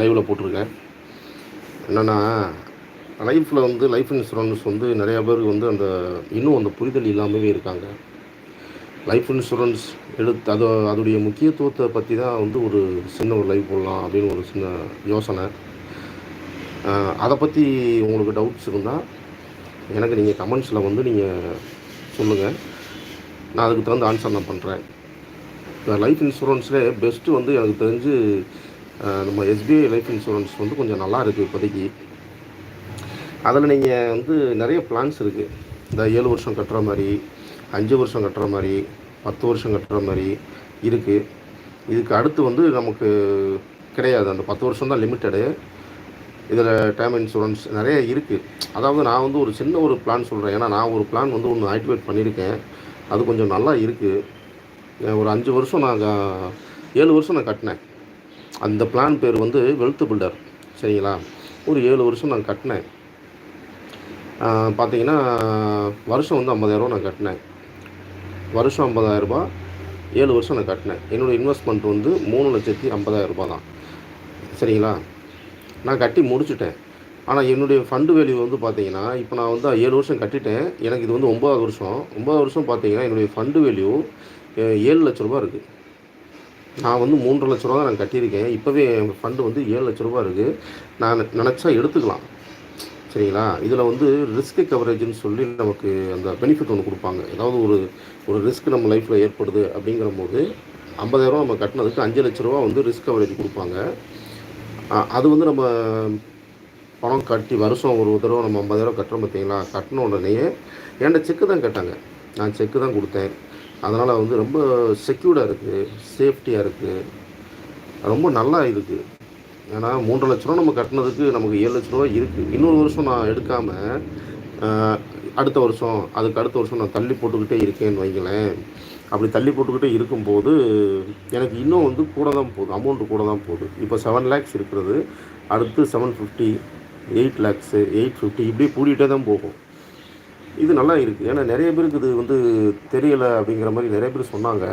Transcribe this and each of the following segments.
லைவில் போட்டிருக்கேன். என்னென்னா லைஃப்பில் வந்து லைஃப் இன்சூரன்ஸ் வந்து நிறையா பேருக்கு வந்து அந்த இன்னும் அந்த புரிதல் இல்லாமவே இருக்காங்க. லைஃப் இன்சூரன்ஸ் எடுத்து அது அதோடைய முக்கியத்துவத்தை பற்றி தான் வந்து ஒரு சின்ன ஒரு லைஃப் போடலாம் அப்படின்னு ஒரு சின்ன யோசனை. அதை பற்றி உங்களுக்கு டவுட்ஸ் இருந்தால் எனக்கு நீங்கள் கமெண்ட்ஸில் வந்து நீங்கள் சொல்லுங்கள் நான் அதுக்கு தகுந்த ஆன்சர் நான் பண்ணுறேன் இந்த லைஃப் இன்சூரன்ஸ்லேயே பெஸ்ட்டு வந்து எனக்கு தெரிஞ்சு நம்ம எஸ்பிஐ லைஃப் இன்சூரன்ஸ் வந்து கொஞ்சம் நல்லா இருக்குது இப்போதைக்கு. அதில் நீங்கள் வந்து நிறைய பிளான்ஸ் இருக்குது இந்த ஏழு வருஷம் கட்டுற மாதிரி அஞ்சு வருஷம் கட்டுற மாதிரி பத்து வருஷம் கட்டுற மாதிரி இருக்குது இதுக்கு அடுத்து வந்து நமக்கு கிடையாது. அந்த பத்து வருஷம் தான் லிமிட்டடு இதில் டேர்ம் இன்சூரன்ஸ் நிறைய இருக்குது அதாவது நான் வந்து ஒரு சின்ன ஒரு பிளான் சொல்கிறேன் ஏன்னா நான் ஒரு பிளான் வந்து ஒன்று ஆக்டிவேட் பண்ணியிருக்கேன். அது கொஞ்சம் நல்லா இருக்குது ஒரு அஞ்சு வருஷம் நான் ஏழு வருஷம் நான் கட்டினேன். அந்த பிளான் பேர் வந்து வெல்த் பில்டர் சரிங்களா? ஒரு ஏழு வருஷம் நான் கட்டினேன். பார்த்தீங்கன்னா வருஷம் வந்து ஐம்பதாயிரரூவா நான் கட்டினேன். வருஷம் ஐம்பதாயிரரூபா ஏழு வருஷம் நான் கட்டினேன். என்னோடய இன்வெஸ்ட்மெண்ட் வந்து மூணு லட்சத்தி ஐம்பதாயிரம் தான். சரிங்களா? நான் கட்டி முடிச்சுட்டேன். ஆனால் என்னுடைய ஃபண்டு வேல்யூ வந்து பார்த்தீங்கன்னா இப்போ நான் வந்து ஏழு வருஷம் கட்டிட்டேன். எனக்கு இது வந்து ஒம்பதாவது வருஷம். ஒம்பதாவது வருஷம் பார்த்தீங்கன்னா என்னுடைய ஃபண்டு வேல்யூ ஏழு லட்ச ரூபா இருக்குது நான் வந்து மூன்று லட்ச ரூபா தான் நான் கட்டியிருக்கேன். இப்போவே எங்கள் ஃபண்டு வந்து ஏழு லட்ச ரூபா இருக்குது நான் நினச்சா எடுத்துக்கலாம். சரிங்களா? இதில் வந்து ரிஸ்க் கவரேஜ்னு சொல்லி நமக்கு அந்த பெனிஃபிட் ஒன்று கொடுப்பாங்க. ஏதாவது ஒரு ஒரு ரிஸ்க் நம்ம லைஃப்பில் ஏற்படுது அப்படிங்கிற போது ஐம்பதாயிரரூவா நம்ம கட்டினதுக்கு அஞ்சு லட்ச ரூபா வந்து ரிஸ்க் கவரேஜ் கொடுப்பாங்க. அது வந்து நம்ம பணம் கட்டி வருஷம் ஒரு தடவை நம்ம ஐம்பதாயிரம் கட்டுறோம் பார்த்தீங்களா கட்டின உடனே என்கிட்ட செக்கு தான் கேட்டாங்க. நான் செக்கு தான் கொடுத்தேன். அதனால் வந்து ரொம்ப செக்யூர்டாக இருக்குது சேஃப்டியாக இருக்குது ரொம்ப நல்லா இருக்குது ஏன்னா மூன்று லட்ச ரூபா நம்ம கட்டினதுக்கு நமக்கு ஏழு லட்ச ரூபா இருக்குது இன்னொரு வருஷம் நான் எடுக்காமல் அடுத்த வருஷம் அதுக்கு அடுத்த வருஷம் நான் தள்ளி போட்டுக்கிட்டே இருக்கேன்னு வைங்களேன். அப்படி தள்ளி போட்டுக்கிட்டே இருக்கும்போது எனக்கு இன்னும் வந்து கூட தான் போகுது அமௌண்ட்டு கூட தான் போகுது. இப்போ செவன் லேக்ஸ் இருக்கிறது அடுத்து seven fifty eight lakhs eight fifty இப்படியே கூடிகிட்டே தான் போகும். இது நல்லா இருக்குது ஏன்னா நிறைய பேருக்கு இது வந்து தெரியலை அப்படிங்கிற மாதிரி நிறைய பேர் சொன்னாங்க.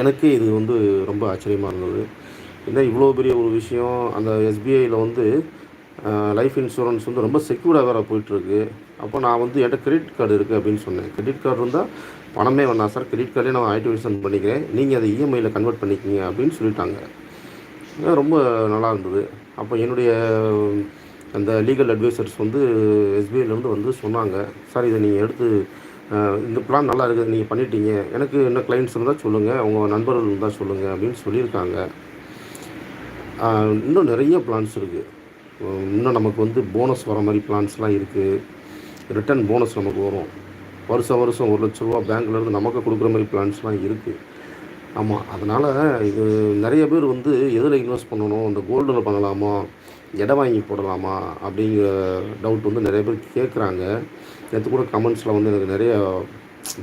எனக்கே இது வந்து ரொம்ப ஆச்சரியமாக இருந்தது. ஏன்னா இவ்வளோ பெரிய ஒரு விஷயம். அந்த எஸ்பிஐயில் வந்து லைஃப் இன்சூரன்ஸ் வந்து ரொம்ப செக்யூர்டாக வேறு போயிட்டுருக்கு. அப்போ நான் வந்து என்கிட்ட கிரெடிட் கார்டு இருக்குது அப்படின்னு சொன்னேன். கிரெடிட் கார்டு இருந்தால் பணமே வேணாம் சார். கிரெடிட் கார்டே நான் ஆக்டிவேஷன் பண்ணிக்கிறேன். நீங்கள் அதை இஎம்ஐயில் கன்வெர்ட் பண்ணிக்கிங்க அப்படின்னு சொல்லிட்டாங்க. ரொம்ப நல்லா இருந்தது. அப்போ என்னுடைய அந்த லீகல் அட்வைசர்ஸ் வந்து எஸ்பிஐலேருந்து வந்து சொன்னாங்க சார் இதை நீங்கள் எடுத்து இந்த பிளான் நல்லா இருக்குது நீங்கள் பண்ணிட்டீங்க. எனக்கு என்ன கிளைண்ட்ஸ் இருந்தால் சொல்லுங்கள் உங்கள் நண்பர்கள் இருந்தால் சொல்லுங்கள் அப்படின்னு சொல்லியிருக்காங்க. இன்னும் நிறைய பிளான்ஸ் இருக்குது இன்னும் நமக்கு வந்து போனஸ் வர மாதிரி பிளான்ஸ்லாம் இருக்குது ரிட்டர்ன் போனஸ் நமக்கு வரும். வருஷம் வருஷம் ஒரு லட்ச ரூபா பேங்க்லேருந்து நமக்கு கொடுக்குற மாதிரி பிளான்ஸ்லாம் இருக்குது ஆமாம் அதனால் இது நிறைய பேர் வந்து எதில் இன்வெஸ்ட் பண்ணணும்? இந்த கோல்டில் பண்ணலாமா? இடம் வாங்கி போடலாமா? அப்படிங்கிற டவுட் வந்து நிறைய பேர் கேட்குறாங்க நேற்று கூட கமெண்ட்ஸில் வந்து எனக்கு நிறைய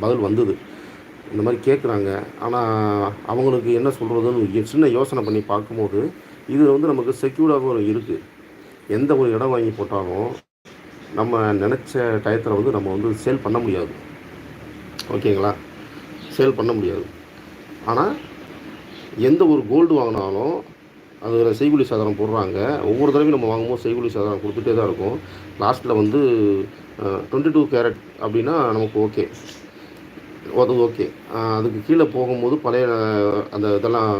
பதில் வந்தது. இந்த மாதிரி கேட்குறாங்க ஆனால் அவங்களுக்கு என்ன சொல்கிறதுன்னு சின்ன யோசனை பண்ணி பார்க்கும்போது இதில் வந்து நமக்கு செக்யூர்டாகவும் இருக்குது எந்த ஒரு இடம் வாங்கி போட்டாலும் நம்ம நினச்ச டயத்தில் வந்து நம்ம வந்து சேல் பண்ண முடியாது. ஓகேங்களா? சேல் பண்ண முடியாது. ஆனால் எந்த ஒரு கோல்டு வாங்கினாலும் அதில் செய்குலி சாதனம் போடுறாங்க. ஒவ்வொரு தடவையும் நம்ம வாங்கும்போது செய்குலி சாதனம் கொடுத்துட்டே தான் இருக்கும். லாஸ்ட்டில் வந்து டுவெண்ட்டி டூ கேரட் அப்படின்னா நமக்கு ஓகே அது ஓகே அதுக்கு கீழே போகும்போது பழைய அந்த இதெல்லாம்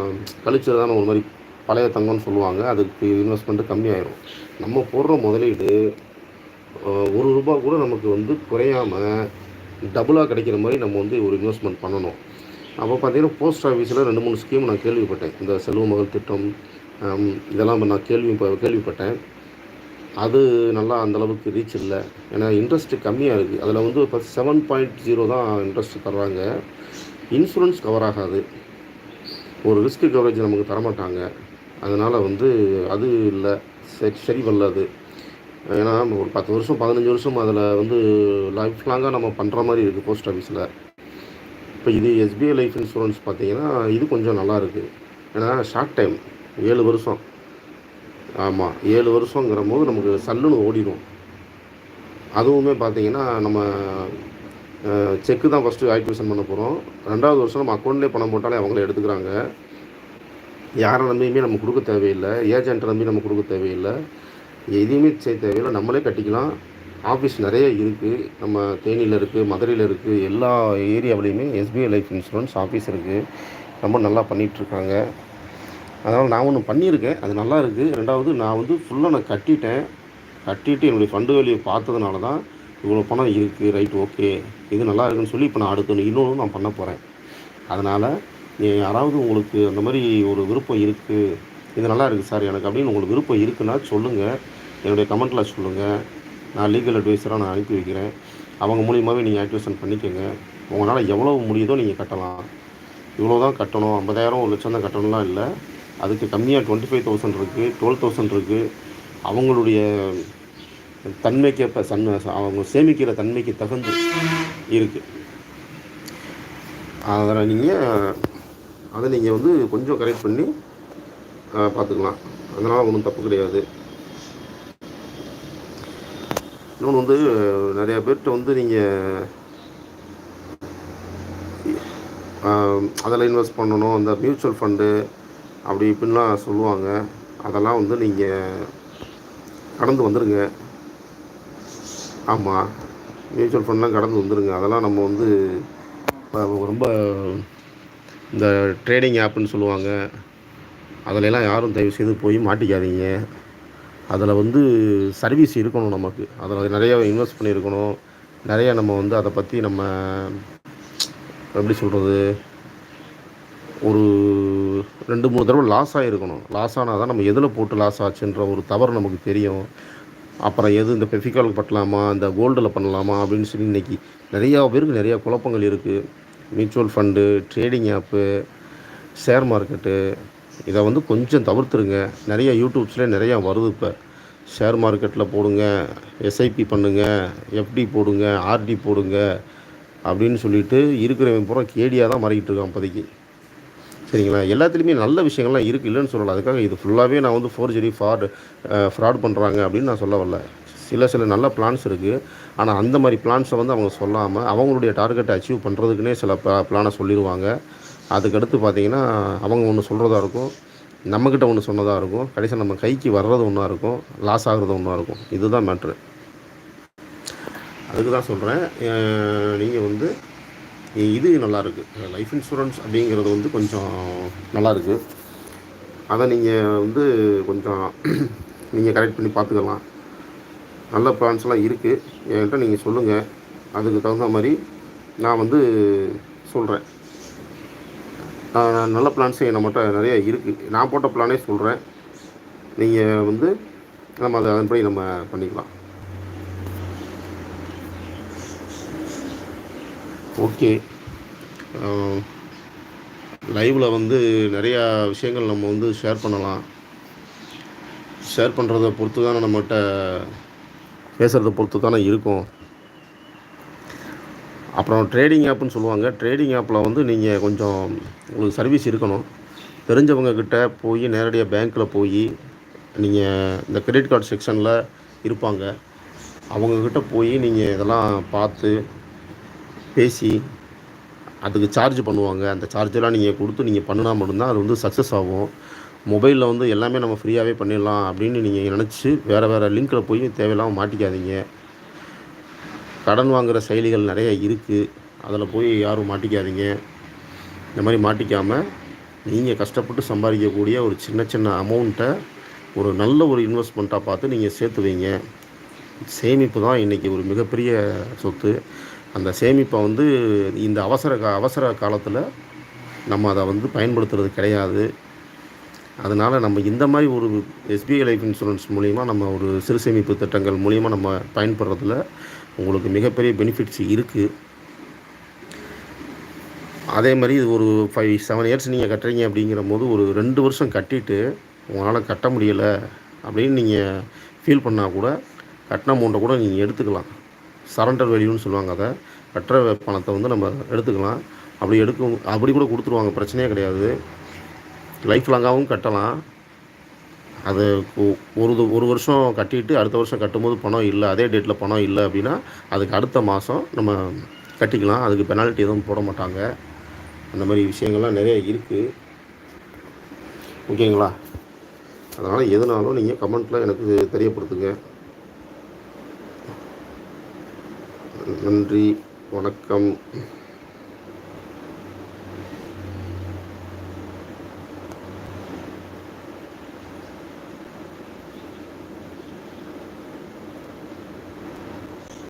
கழிச்சதான ஒரு மாதிரி பழைய தங்கம்னு சொல்லுவாங்க. அதுக்கு இன்வெஸ்ட்மெண்ட்டு கம்மியாயிரும். நம்ம போடுற முதலீடு ஒரு ரூபா கூட நமக்கு வந்து குறையாமல் டபுளாக கிடைக்கிற மாதிரி நம்ம வந்து ஒரு இன்வெஸ்ட்மெண்ட் பண்ணணும். அப்போ பார்த்தீங்கன்னா போஸ்ட் ஆஃபீஸில் ரெண்டு மூணு ஸ்கீம் நான் கேள்விப்பட்டேன். இந்த செல்வ மகள் திட்டம் இதெல்லாம் நான் கேள்வி கேள்விப்பட்டேன். அது நல்லா அந்தளவுக்கு ரீச் இல்லை. ஏன்னா இன்ட்ரெஸ்ட் கம்மியாக இருக்குது அதில் வந்து இப்போ செவன் பாயிண்ட் ஜீரோ தான் இன்ட்ரெஸ்ட் தர்றாங்க. இன்சூரன்ஸ் கவர் ஆகாது. ஒரு ரிஸ்க் கவரேஜ் நமக்கு தரமாட்டாங்க. அதனால் வந்து அது இல்லை. சரி சரி வல்லாது ஏன்னா ஒரு பத்து வருஷம் பதினஞ்சு வருஷம் அதில் வந்து லைஃப் லாங்காக நம்ம பண்ணுற மாதிரி இருக்குது போஸ்ட் ஆஃபீஸில் இப்போ இது எஸ்பிஐ லைஃப் இன்சூரன்ஸ் பார்த்தீங்கன்னா இது கொஞ்சம் நல்லா இருக்குது ஏன்னா ஷார்ட் டைம் ஏழு வருஷம். ஆமாம் ஏழு வருஷங்கிற போது நமக்கு சல்லுன்னு ஓடிடும். அதுவுமே பார்த்தீங்கன்னா நம்ம செக்கு தான் ஃபஸ்ட்டு ஆக்டிவேஷன் பண்ண போகிறோம் ரெண்டாவது வருஷம் நம்ம அக்கௌண்ட்லேயே பணம் போட்டாலே அவங்களே எடுத்துக்கிறாங்க. யாரை நம்பியுமே நம்ம கொடுக்க தேவையில்லை. ஏஜென்ட்டை நம்பி நம்ம கொடுக்க தேவையில்லை. எதையுமே செய்ய தேவையில்லை. நம்மளே கட்டிக்கலாம். ஆஃபீஸ் நிறைய இருக்குது நம்ம தேனியில் இருக்குது மதுரையில் இருக்குது எல்லா ஏரியாவிலையுமே எஸ்பிஐ லைஃப் இன்சூரன்ஸ் ஆஃபீஸ் இருக்குது ரொம்ப நல்லா பண்ணிகிட்ருக்காங்க அதனால் நான் ஒன்று பண்ணியிருக்கேன். அது நல்லா இருக்குது ரெண்டாவது நான் வந்து ஃபுல்லாக நான் கட்டிட்டேன். கட்டிட்டு என்னுடைய ஃபண்டு வேல்யூ பார்த்ததுனால தான் இவ்வளோ பணம் இருக்குது ரைட் ஓகே இது நல்லா இருக்குன்னு சொல்லி இப்போ நான் அடுத்து இன்னொன்று நான் பண்ண போகிறேன் அதனால் யாராவது உங்களுக்கு அந்த மாதிரி ஒரு விருப்பம் இருக்குது இது நல்லா இருக்குது சார். எனக்கு அப்படின்னு உங்களுக்கு விருப்பம் இருக்குன்னா சொல்லுங்கள் என்னுடைய கமெண்ட்டில் சொல்லுங்கள் நான் லீகல் அட்வைஸராக நான் அனுப்பி வைக்கிறேன். அவங்க மூலியமாகவே நீங்கள் ஆக்டிவேஷன் பண்ணிக்கோங்க. உங்களால் எவ்வளோ முடியுதோ நீங்கள் கட்டலாம். இவ்வளோ தான் கட்டணும். ஐம்பதாயிரம் ஒரு லட்சம் தான் கட்டணும்லாம் இல்லை. அதுக்கு கம்மியாக டுவெண்ட்டி ஃபைவ் தௌசண்ட் இருக்குது டுவெல் தௌசண்ட் இருக்குது அவங்களுடைய தன்மைக்கு இப்போ சன் அவங்க சேமிக்கிற தன்மைக்கு தகுந்து இருக்குது அதில் நீங்கள் அதை நீங்கள் வந்து கொஞ்சம் கரெக்ட் பண்ணி பார்த்துக்கலாம். அதனால் ஒன்றும் தப்பு கிடையாது. இன்னொன்று வந்து நிறையா பேர்கிட்ட வந்து நீங்கள் அதில் இன்வெஸ்ட் பண்ணணும் அந்த மியூச்சுவல் ஃபண்டு அப்படி இப்படின்லாம் சொல்லுவாங்க. அதெல்லாம் வந்து நீங்கள் கடந்து வந்துடுங்க ஆமாம் மியூச்சுவல் ஃபண்ட்லாம் கடந்து வந்துடுங்க அதெல்லாம் நம்ம வந்து ரொம்ப இந்த ட்ரேடிங் ஆப்புன்னு சொல்லுவாங்க. அதிலெல்லாம் யாரும் தயவு செய்து போய் மாட்டிக்காதீங்க. அதில் வந்து சர்வீஸ் இருக்கணும் நமக்கு. அதில் நிறைய இன்வெஸ்ட் பண்ணியிருக்கணும். நிறைய நம்ம வந்து அதை பற்றி நம்ம எப்படி சொல்கிறது ஒரு ரெண்டு மூணு தடவை லாஸ் ஆகிருக்கணும் லாஸ் ஆனால் தான் நம்ம எதில் போட்டு லாஸ் ஆச்சுன்ற ஒரு தவறு நமக்கு தெரியும். அப்புறம் எது இந்த பெஃபிகால் பண்ணலாமா? இந்த கோல்டில் பண்ணலாமா? அப்படின்னு சொல்லி இன்றைக்கி நிறையா பேருக்கு நிறையா குழப்பங்கள் இருக்குது mutual fund trading app share market இதை வந்து கொஞ்சம் தவிர்த்துருங்க. நிறைய யூடியூப்ஸில் நிறையா வருது இப்போ. ஷேர் மார்க்கெட்டில் போடுங்க எஸ்ஐபி பண்ணுங்கள் எஃப்டி போடுங்க ஆர்டி போடுங்க அப்படின்னு சொல்லிட்டு இருக்கிறவன் பூரா கேடியாக தான் மாறிக்கிட்டு இருக்கான் இப்போதைக்கு. சரிங்களா? எல்லாத்துலேயுமே நல்ல விஷயங்கள்லாம் இருக்குது இல்லைன்னு சொல்லலை. அதுக்காக இது ஃபுல்லாகவே நான் வந்து ஃபோர்ஜரி ஃப்ராட் ஃப்ராட் பண்ணுறாங்க அப்படின்னு நான் சொல்ல வரல. சில சில நல்ல பிளான்ஸ் இருக்குது ஆனால் அந்த மாதிரி பிளான்ஸை வந்து அவங்க சொல்லாமல் அவங்களுடைய டார்கெட்டை அச்சீவ் பண்ணுறதுக்குனே சில பிளானை சொல்லிடுவாங்க அதுக்கடுத்து பார்த்திங்கன்னா அவங்க ஒன்று சொல்கிறதா இருக்கும். நம்மக்கிட்ட ஒன்று சொன்னதாக இருக்கும். கடைசியாக நம்ம கைக்கு வர்றது ஒன்றா இருக்கும். லாஸ் ஆகிறது ஒன்றா இருக்கும். இதுதான் மேட்ரு அதுக்கு தான் சொல்கிறேன் நீங்கள் வந்து இது நல்லாயிருக்கு லைஃப் இன்சூரன்ஸ் அப்படிங்கிறது வந்து கொஞ்சம் நல்லாயிருக்கு அதை நீங்கள் வந்து கொஞ்சம் நீங்கள் கரெக்ட் பண்ணி பார்த்துக்கலாம். நல்ல பிளான்ஸ்லாம் இருக்குது என்கிட்ட நீங்கள் சொல்லுங்கள் அதுக்கு தகுந்த மாதிரி நான் வந்து சொல்கிறேன் நல்ல பிளான்ஸு நம்மகிட்ட நிறைய இருக்குது நான் போட்ட பிளானே சொல்கிறேன் நீங்கள் வந்து நம்ம அதை அதன்படி நம்ம பண்ணிக்கலாம். ஓகே. லைவில் வந்து நிறையா விஷயங்கள் நம்ம வந்து ஷேர் பண்ணலாம். ஷேர் பண்ணுறத பொறுத்து தானே நம்மகிட்ட பேசுகிறத பொறுத்து தானே இருக்கும். அப்புறம் ட்ரேடிங் ஆப்புன்னு சொல்லுவாங்க. ட்ரேடிங் ஆப்பில் வந்து நீங்கள் கொஞ்சம் உங்களுக்கு சர்வீஸ் இருக்கணும். தெரிஞ்சவங்கக்கிட்ட போய் நேரடியாக பேங்க்கில் போய் நீங்கள் இந்த கிரெடிட் கார்டு செக்ஷனில் இருப்பாங்க. அவங்கக்கிட்ட போய் நீங்கள் இதெல்லாம் பார்த்து பேசி அதுக்கு சார்ஜ் பண்ணுவாங்க. அந்த சார்ஜெல்லாம் நீங்கள் கொடுத்து நீங்கள் பண்ணினா மட்டும்தான் அது வந்து சக்ஸஸ் ஆகும். மொபைலில் வந்து எல்லாமே நம்ம ஃப்ரீயாகவே பண்ணிடலாம் அப்படின்னு நீங்கள் நினச்சி வேறு வேறு லிங்க்கில் போய் தேவையில்லாமல் மாட்டிக்காதீங்க. கடன் வாங்குகிற செயலிகள் நிறைய இருக்குது அதில் போய் யாரும் மாட்டிக்காதீங்க. இந்த மாதிரி மாட்டிக்காமல் நீங்கள் கஷ்டப்பட்டு சம்பாதிக்கக்கூடிய ஒரு சின்ன சின்ன அமௌண்ட்டை ஒரு நல்ல ஒரு இன்வெஸ்ட்மெண்ட்டாக பார்த்து நீங்கள் சேர்த்து வைங்க. சேமிப்பு தான் இன்றைக்கி ஒரு மிகப்பெரிய சொத்து. அந்த சேமிப்பை வந்து இந்த அவசர கா அவசர காலத்தில் நம்ம அதை வந்து பயன்படுத்துறது கிடையாது. அதனால் நம்ம இந்த மாதிரி ஒரு எஸ்பிஐ லைஃப் இன்சூரன்ஸ் மூலிமா நம்ம ஒரு சிறு சேமிப்பு திட்டங்கள் மூலிமா நம்ம பயன்படுறதுல உங்களுக்கு மிகப்பெரிய பெனிஃபிட்ஸ் இருக்குது அதே மாதிரி இது ஒரு ஃபைவ் செவன் இயர்ஸ் நீங்கள் கட்டுறீங்க அப்படிங்கிற போது ஒரு ரெண்டு வருஷம் கட்டிட்டு உங்களால் கட்ட முடியலை அப்படின்னு நீங்கள் ஃபீல் பண்ணால் கூட கட்டின அமௌண்ட்டை கூட நீங்கள் எடுத்துக்கலாம். சரண்டர் வேல்யூன்னு சொல்லுவாங்க அதை. கட்டுற பணத்தை வந்து நம்ம எடுத்துக்கலாம். அப்படி எடுக்கும் அப்படி கூட கொடுத்துருவாங்க. பிரச்சனையே கிடையாது. லைஃப் லாங்காகவும் கட்டலாம். அது ஒரு ஒரு வருஷம் கட்டிட்டு அடுத்த வருஷம் கட்டும்போது பணம் இல்லை அதே டேட்டில் பணம் இல்லை அப்படின்னா அதுக்கு அடுத்த மாதம் நம்ம கட்டிக்கலாம். அதுக்கு பெனால்ட்டி எதுவும் போட மாட்டாங்க. அந்த மாதிரி விஷயங்கள்லாம் நிறைய இருக்குது ஓகேங்களா? அதனால் எதுனாலும் நீங்கள் கமெண்ட்டில் எனக்கு தெரியப்படுத்துங்க. நன்றி. வணக்கம்.